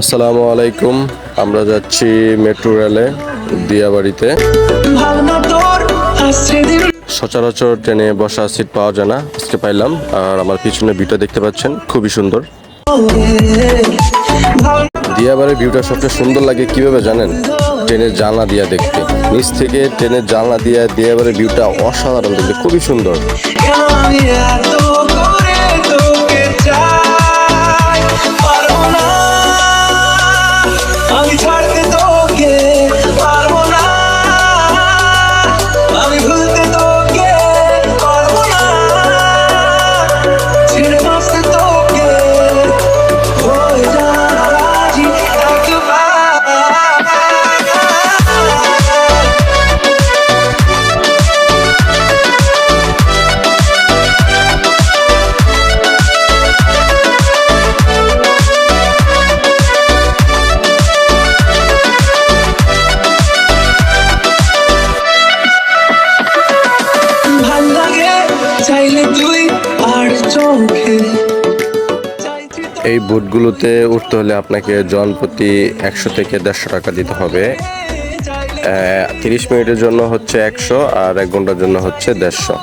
আসসালামু আলাইকুম। আমরা যাচ্ছি মেট্রো রেলে দিয়াবাড়িতে। সচরাচর ট্রেনে বসা সিট পাওয়া যায় না, আজকে পাইলাম। আর আমার পিছনে ভিউটা দেখতে পাচ্ছেন, খুবই সুন্দর। দিয়াবাড়ির ভিউটা সবচেয়ে সুন্দর লাগে কীভাবে জানেন? ট্রেনের জানলা দিয়া দেখতে। নিচ থেকে ট্রেনের জানলা দিয়া দিয়াবাড়ির ভিউটা অসাধারণ দেখতে, খুবই সুন্দর। we try এই বুটগুলোতে উঠতে হলে আপনাকে জল প্রতি একশো থেকে দেড়শো টাকা দিতে হবে। তিরিশ মিনিটের জন্য হচ্ছে একশো আর এক ঘণ্টার জন্য হচ্ছে দেড়শো।